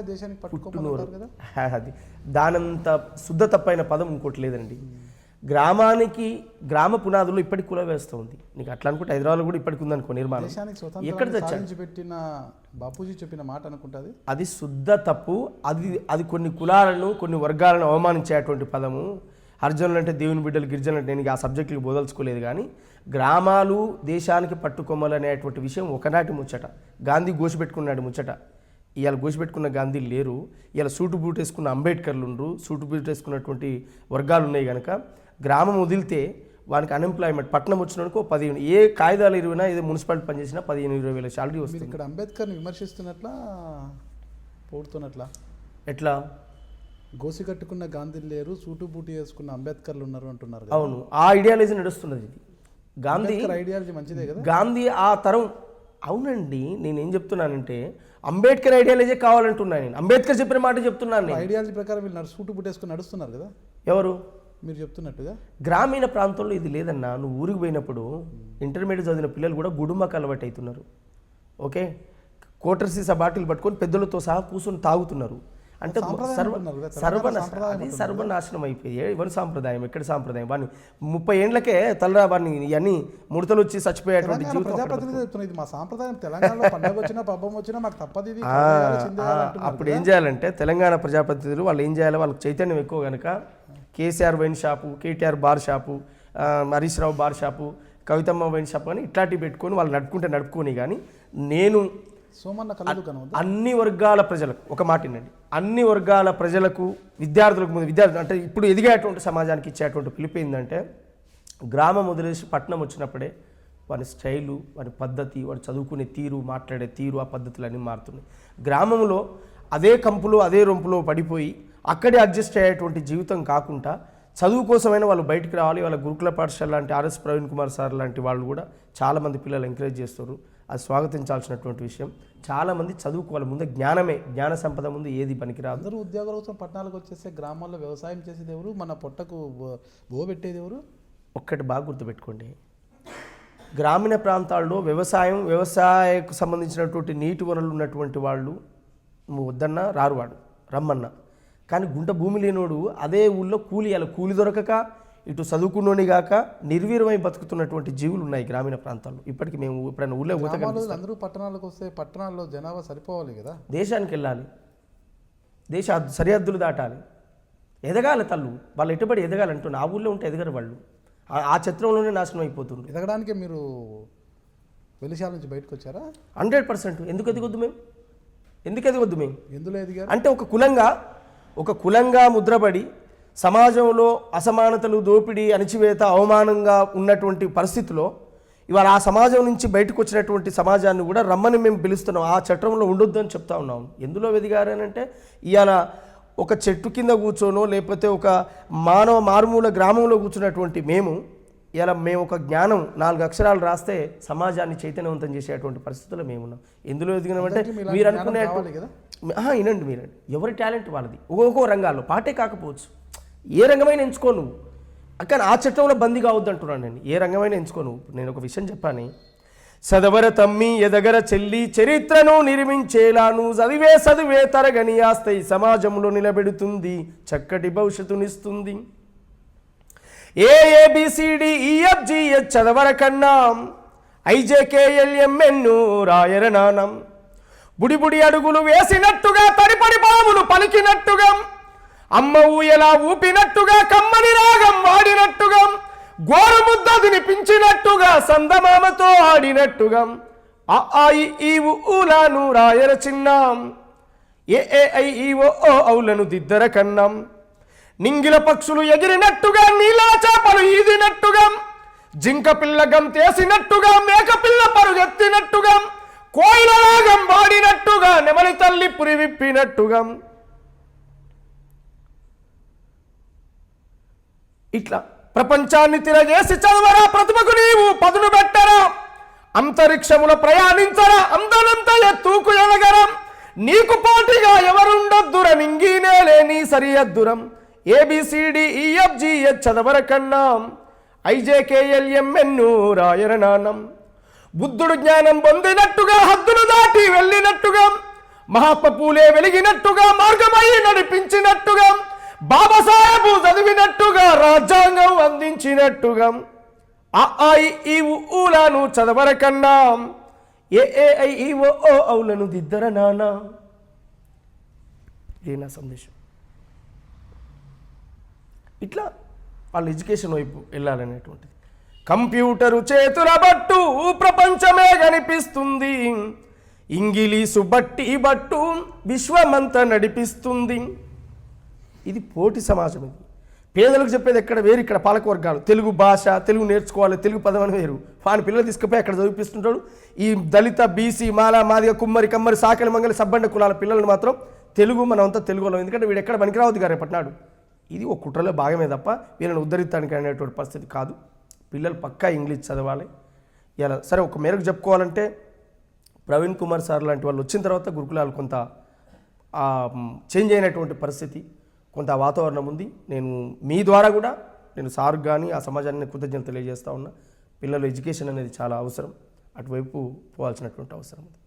దేశానికి పట్టుకోమన్నారు కదా? అది దానంత శుద్ధ తప్పైన పదం ఇంకోటి లేదండి. గ్రామానికి గ్రామ పునాదులు ఇప్పటికి కుల వ్యవస్థ ఉంది. నీకు అట్లా అనుకుంటే హైదరాబాద్లో కూడా ఇప్పటికి ఉందనుకో నిర్మాణం. ఎక్కడ పెట్టిన బాపూజీ చెప్పిన మాట అనుకుంటుంది అది? శుద్ధ తప్పు. అది అది కొన్ని కులాలను కొన్ని వర్గాలను అవమానించేటువంటి పదము. హర్జనులు అంటే దేవుని బిడ్డలు గిరిజనులు అంటే నేను ఆ సబ్జెక్టులు బోదలుచుకోలేదు కానీ గ్రామాలు దేశానికి పట్టుకొమ్మలు అనేటువంటి విషయం ఒకనాటి ముచ్చట. గాంధీ గోసిపెట్టుకున్నాడు ముచ్చట. ఇవాళ గోసిపెట్టుకున్న గాంధీ లేరు. ఇవాళ సూటు బూట్ వేసుకున్న అంబేద్కర్లు ఉండరు. సూటు బూట్ వేసుకున్నటువంటి వర్గాలు ఉన్నాయి కనుక గ్రామం వదిలితే వానికి అన్ఎంప్లాయ్మెంట్ పట్టణం వచ్చినందుకు పదిహేను ఏ కాగితాలు ఇరవైనా ఏదో మున్సిపాలిటీ పనిచేసినా పదిహేను ఇరవై వేల శాలరీ వస్తుంది. ఇక్కడ అంబేద్కర్ని విమర్శిస్తున్నట్లా పోడుతున్నట్లా? ఎట్లా? గోసి కట్టుకున్న గాంధీ లేరు సూటు బూటి వేసుకున్న అంబేద్కర్లు ఉన్నారు అంటున్నారు అవును. ఆ ఐడియాలజీ నడుస్తున్నది ఇది. గాంధీ ఐడియాలజీ మంచిదే కదా. గాంధీ ఆ తరం అవునండి నేనేం చెప్తున్నానంటే అంబేద్కర్ ఐడియాలజీ కావాలంటున్నాను నేను. అంబేద్కర్ చెప్పిన మాట చెప్తున్నాను నేను. ఐడియాలజీ ప్రకారం వీళ్ళు సూటు బూట్ వేసుకుని నడుస్తున్నారు కదా? ఎవరు? మీరు చెప్తున్నట్టుగా? గ్రామీణ ప్రాంతంలో ఇది లేదన్నా నువ్వు ఊరికి పోయినప్పుడు ఇంటర్మీడియట్ చదివిన పిల్లలు కూడా గుడుంబకు అలవాటు అవుతున్నారు ఓకే? కోటర్ సీసా బాటిల్ పట్టుకొని పెద్దలతో సహా కూర్చొని తాగుతున్నారు. అంటే సర్వ అంటున్నారు కదా, సర్వనాశ సాంప్రదాయం అది సర్వనాశనం అయిపోయి ఎవరి సాంప్రదాయం ఎక్కడ సాంప్రదాయం? వాడిని ముప్పై ఏండ్లకే తలరా వాడిని ఇవన్నీ ముడతలు వచ్చి చచ్చిపోయేటువంటి జీవితం మా సాంప్రదాయం. తెలంగాణలో పండుగ వచ్చినా పబ్బం వచ్చినా మాకు తప్పదు ఇది ఆ, చేయాల్సిందే ఆ, అంటున్నారు అప్పుడు ఏం చేయాలంటే తెలంగాణ ప్రజాప్రతినిధులు వాళ్ళు ఏం చేయాలి? వాళ్ళకి చైతన్యం ఎక్కువ కనుక KCR wine shop KTR bar shop Harish Rao bar shop కవితమ్మ వైన్ షాపు అని ఇట్లాంటివి పెట్టుకొని వాళ్ళు నడుపుకుంటే నడుపుకొని కానీ నేను సోమన్న కనవద్దు. అన్ని వర్గాల ప్రజలకు ఒక మాట ఏంటండి అన్ని వర్గాల ప్రజలకు విద్యార్థులకు ముందు విద్యార్థులు అంటే ఇప్పుడు ఎదిగేటువంటి సమాజానికి ఇచ్చేటువంటి పిలుపు ఏంటంటే గ్రామం వదిలేసి పట్టణం వచ్చినప్పుడే వాని స్టైలు వాని పద్ధతి వాడు చదువుకునే తీరు మాట్లాడే తీరు ఆ పద్ధతులు అన్నీ మారుతున్నాయి. గ్రామంలో అదే కంపులో అదే రొంపులో పడిపోయి అక్కడే అడ్జస్ట్ అయ్యేటువంటి జీవితం కాకుండా చదువు కోసమైనా వాళ్ళు బయటికి రావాలి. వాళ్ళ గురుకుల పాఠశాల లాంటి ఆర్ఎస్ ప్రవీణ్ కుమార్ సార్ లాంటి వాళ్ళు కూడా చాలామంది పిల్లలు ఎంకరేజ్ చేస్తారు. అది స్వాగతించాల్సినటువంటి విషయం. చాలామంది చదువుకోవాలి. ముందు జ్ఞానమే జ్ఞాన సంపద ముందు ఏది పనికిరాదు. అందరూ ఉద్యోగాల కోసం పట్టణాలకు వచ్చేస్తే గ్రామాల్లో వ్యవసాయం చేసేది ఎవరు? మన పొట్టకు బో- పెట్టేది ఎవరు? ఒక్కటి బాగా గుర్తుపెట్టుకోండి. గ్రామీణ ప్రాంతాల్లో వ్యవసాయం వ్యవసాయకు సంబంధించినటువంటి నీటి వనరులు ఉన్నటువంటి వాళ్ళు నువ్వు వద్దన్నా రారు వాడు రమ్మన్నా. కానీ గుంట భూమి లేనోడు అదే ఊళ్ళో కూలి అలా కూలి దొరకక ఇటు చదువుకున్నోని గాక నిర్వీర్యమై బతుకుతున్నటువంటి జీవులు ఉన్నాయి గ్రామీణ ప్రాంతాల్లో. ఇప్పటికి మేము ఎప్పుడైనా ఊళ్ళో పోతే అందరూ పట్టణాలకు వస్తే పట్టణాల్లో జనాభా సరిపోవాలి కదా? దేశానికి వెళ్ళాలి. దేశ హద్దు- సరిహద్దులు దాటాలి. ఎదగాలి తల్లు. వాళ్ళు ఎటుబడి ఎదగాలంటున్నా ఆ ఊళ్ళో ఉంటే ఎదగరు వాళ్ళు. ఆ- ఆ చిత్రంలోనే నాశనం అయిపోతుండ్రు. ఎదగడానికే మీరు వెలిశాల నుంచి బయటకు వచ్చారా? Hundred percent. ఎందుకు ఎదగొద్దు మేము? ఎందుకు ఎదగొద్దు మేము? ఎందులో ఎదిగారు? అంటే ఒక కులంగా ఒక కులంగా ముద్రపడి సమాజంలో అసమానతలు దోపిడీ అణిచివేత అవమానంగా ఉన్నటువంటి పరిస్థితిలో ఇవాళ ఆ సమాజం నుంచి బయటకు వచ్చినటువంటి సమాజాన్ని కూడా రమ్మని మేము పిలుస్తున్నాం. ఆ చట్టంలో ఉండొద్దు అని చెప్తా ఉన్నాం. ఎందులో ఎదిగారనంటే ఇవాళ ఒక చెట్టు కింద కూర్చోనో లేకపోతే ఒక మానవ మారుమూల గ్రామంలో కూర్చున్నటువంటి మేము ఇలా మేము ఒక జ్ఞానం నాలుగు అక్షరాలు రాస్తే సమాజాన్ని చైతన్యవంతం చేసేటువంటి పరిస్థితుల్లో మేము ఉన్నాం. ఎందులో ఎదిగినామంటే మీరు అనుకునే వినండి మీరండి ఎవరి టాలెంట్ వాళ్ళది? ఒక్కొక్క రంగాల్లో. పాటే కాకపోవచ్చు. ఏ రంగమైన ఎంచుకో నువ్వు. అక్కడ ఆ చట్టంలో బందీ కావద్దు అంటున్నాను నేను. ఏ రంగమైన ఎంచుకో నువ్వు. నేను ఒక విషయం చెప్పాను. సదవర తమ్మి ఎదగర చెల్లి చరిత్రను నిర్మించేలాను చదివే చదివే తరగని ఆస్త సమాజంలో నిలబెడుతుంది చక్కటి భవిష్యత్తునిస్తుంది. ఏ ఏబిసిడి ఈఎఫ్జిహెచ్ చదవర కన్నా ఐజేకేఎల్ఎంఎన్ రాయర నానం బుడి బుడి అడుగులు వేసినట్టుగా తడిపడి పాములు పలికినట్టుగా అమ్మ ఊయలా ఊపినట్టుగా కమ్మని రాగం వాడినట్టుగా గోరుముద్ద వినిపించినట్టుగా సందమామతో ఆడినట్టుగా ఆ ఆ ఈ ఊలాను రాయర చిన్నాం. ఏ ఏ ఐ ఈ ఓ ఔలను దిద్దర కన్నాం. నింగిల పక్షులు ఎగిరినట్టుగా నీలా చేపలు ఈదినట్టుగా జింక పిల్ల గంతేసినట్టుగా మేక పిల్ల పరుగెత్తినట్టుగా కోయిల రాగం వాడినట్టుగా నెమలి తల్లి పురి ఇట్లా ప్రపంచాన్ని తిరగేసి చదవరా ప్రతిభకు నీవు పదును పెట్టరా? అంతరిక్షముల ప్రయాణించరా? అందనంత ఎత్తుకు ఎలగరం నీకు పోటీగా ఎవరుండొద్దుర? నింగినేలే నీ సరియద్దురం ఏబిసిడి ఈఎఫ్జిహెచ్ e, చదవర కన్నా. ఐజేకేఎల్ఎంఎన్ను రాయర నానం బుద్ధుడు జ్ఞానం పొందినట్టుగా హద్దును దాటి వెళ్ళినట్టుగా మహాత్మ పూలే వెలిగినట్టుగా మార్గమై నడిపించినట్టుగా బాబాసాహెబ్ చదివినట్టుగా రాజ్యాంగం అందించినట్టుగా. ఆ ఆ ఈ ఊలను చదవరకన్నా ఏ ఓ ఔలను దిద్దర నానా. ఇది నా సందేశం. ఇట్లా వాళ్ళ ఎడ్యుకేషన్ వైపు వెళ్ళాలనేటువంటిది. కంప్యూటరు చేతుల బట్టు ప్రపంచమే కనిపిస్తుంది. ఇంగిలీసు బట్టి బట్టు విశ్వమంతా నడిపిస్తుంది. ఇది పోటీ సమాజం ఇది. పేదలకు చెప్పేది ఎక్కడ వేరు ఇక్కడ పాలక వర్గాలు తెలుగు భాష తెలుగు నేర్చుకోవాలి తెలుగు పదం అని వేరు. వాని పిల్లలు తీసుకుపోయి అక్కడ చదివిపిస్తుంటాడు. ఈ దళిత బీసీ మాల మాదిగ కుమ్మరి కమ్మరి సాకలి మంగలి సబ్బండ కులాల పిల్లల్ని మాత్రం తెలుగు మనం అంతా తెలుగు వాళ్ళం ఎందుకంటే వీడు ఎక్కడ పనికిరావద్దు గారు రేపట్నాడు. ఇది ఒక కుట్రలో భాగమే తప్ప వీళ్ళని ఉద్ధరించడానికి అనేటువంటి పరిస్థితి కాదు. పిల్లలు పక్కా ఇంగ్లీష్ చదవాలి. ఇలా సరే ఒక మేరకు చెప్పుకోవాలంటే ప్రవీణ్ కుమార్ సార్ లాంటి వాళ్ళు వచ్చిన తర్వాత గురుకులాలు కొంత చేంజ్ అయినటువంటి పరిస్థితి. కొంత వాతావరణం ఉంది. నేను మీ ద్వారా కూడా నేను సార్ కానీ ఆ సమాజాన్ని కృతజ్ఞత తెలియజేస్తా ఉన్నా. పిల్లల ఎడ్యుకేషన్ అనేది చాలా అవసరం. అటువైపు పోవాల్సినటువంటి అవసరం ఉంది.